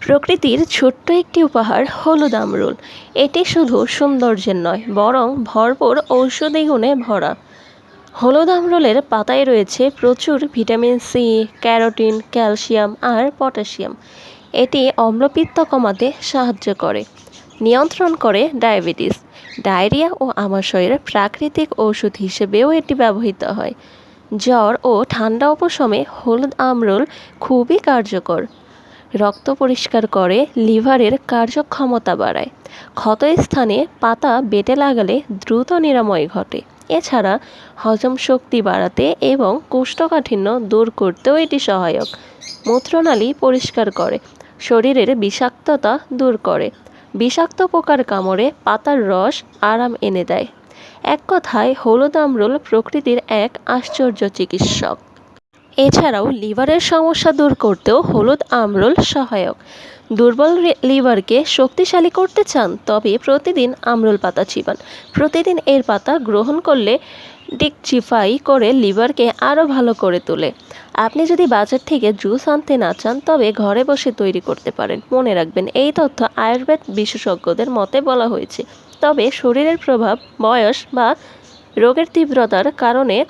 প্রকৃতির ছোট্ট একটি উপহার হলুদ আমরুল। এটি শুধু সৌন্দর্যের নয়, বরং ভরপুর ঔষধি গুণে ভরা। হলুদ আমরুলের পাতায় রয়েছে প্রচুর ভিটামিন সি, ক্যারোটিন, ক্যালসিয়াম আর পটাশিয়াম। এটি অম্লপিত্ত কমাতে সাহায্য করে, নিয়ন্ত্রণ করে ডায়াবেটিস। ডায়রিয়া ও আমাশয়ের প্রাকৃতিক ওষুধ হিসেবেও এটি ব্যবহৃত হয়। জ্বর ও ঠান্ডা উপশমে হলুদ আমরুল খুবই কার্যকর। রক্ত পরিষ্কার করে লিভারের কার্যক্ষমতা বাড়ায়। ক্ষতস্থানে পাতা বেটে লাগালে দ্রুত নিরাময় ঘটে। এছাড়া হজম শক্তি বাড়াতে এবং কোষ্ঠকাঠিন্য দূর করতেও এটি সহায়ক। মূত্রনালী পরিষ্কার করে, শরীরের বিষাক্ততা দূর করে। বিষাক্ত পোকার কামড়ে পাতার রস আরাম এনে দেয়। এক কথায় হলুদ আমরুল প্রকৃতির এক আশ্চর্য চিকিৎসক। এছাড়াও লিভারের সমস্যা দূর করতেও হলুদ আমরুল সহায়ক। দুর্বল লিভারকে শক্তিশালী করতে চান, তবে প্রতিদিন আমরুল পাতা চিবান। প্রতিদিন এর পাতা গ্রহণ করলে ডিকচিফাই করে লিভারকে আরও ভালো করে তোলে। আপনি যদি বাজার থেকে জুস আনতে না চান, তবে ঘরে বসে তৈরি করতে পারেন। মনে রাখবেন, এই তথ্য আয়ুর্বেদ বিশেষজ্ঞদের মতে বলা হয়েছে। তবে শরীরের প্রভাব, বয়স বা রোগের তীব্রতার কারণে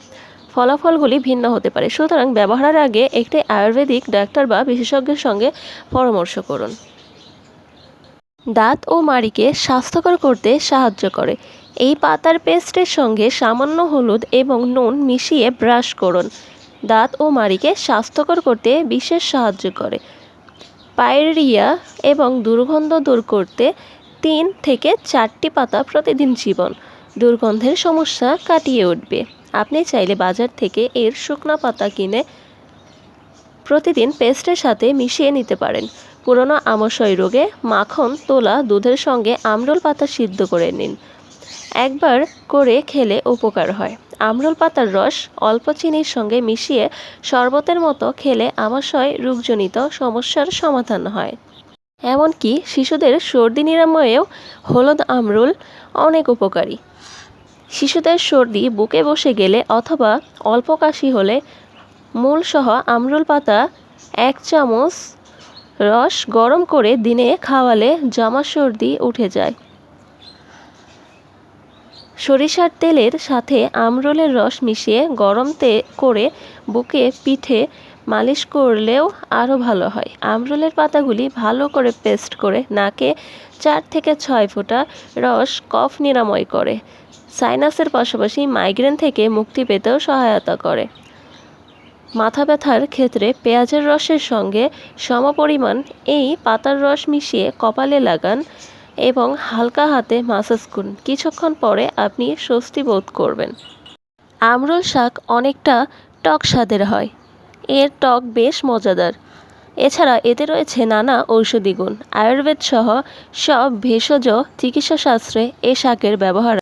ফলাফলগুলি ভিন্ন হতে পারে। সুতরাং ব্যবহারের আগে একটি আয়ুর্বেদিক ডাক্তার বা বিশেষজ্ঞের সঙ্গে পরামর্শ করুন। দাঁত ও মাড়িকে স্বাস্থ্যকর করতে সাহায্য করে। এই পাতার পেস্টের সঙ্গে সামান্য হলুদ এবং নুন মিশিয়ে ব্রাশ করুন। দাঁত ও মাড়িকে স্বাস্থ্যকর করতে বিশেষ সাহায্য করে। পায়রিয়া এবং দুর্গন্ধ দূর করতে তিন থেকে চারটি পাতা প্রতিদিন জীবন। দুর্গন্ধের সমস্যা কাটিয়ে উঠবে। আপনি চাইলে বাজার থেকে এর শুকনো পাতা কিনে প্রতিদিন পেস্টের সাথে মিশিয়ে নিতে পারেন। পুরনো আমাশয় রোগে মাখন, তোলা, দুধের সঙ্গে আমরুল পাতা সিদ্ধ করে নিন। একবার করে খেলে উপকার হয়। আমরুল পাতার রস অল্প চিনির সঙ্গে মিশিয়ে শরবতের মতো খেলে আমাশয় রোগজনিত সমস্যার সমাধান হয়। এমনকি শিশুদের সর্দি নিরাময়েও হলুদ আমরুল অনেক উপকারী। শিশুদের সর্দি বুকে বসে গেলে অথবা অল্প কাশি হলে মূলসহ আমরুল পাতা, এক চামচ রস গরম করে দিনে খাওয়ালে জামা সর্দি উঠে যায়। সরিষার তেলের সাথে আমরুলের রস মিশিয়ে গরম তে করে বুকে পিঠে মালিশ করলেও আরও ভালো হয়। আমরুলের পাতাগুলি ভালো করে পেস্ট করে নাকে চার থেকে ছয় ফোঁটা রস কফ নিরাময় করে। সাইনাসের পাশাপাশি মাইগ্রেন থেকে মুক্তি পেতেও সহায়তা করে। মাথা ব্যথার ক্ষেত্রে পেঁয়াজের রসের সঙ্গে সমপরিমাণ এই পাতার রস মিশিয়ে কপালে লাগান এবং হালকা হাতে মাসাজ করুন। কিছুক্ষণ পরে আপনি স্বস্তি বোধ করবেন। আমরুল শাক অনেকটা টক স্বাদের হয়। এর টক বেশ মজাদার। এছাড়া এতে রয়েছে নানা ঔষধি গুণ। আয়ুর্বেদ সহ সব ভেষজ চিকিৎসাশাস্ত্রে এ শাকের ব্যবহার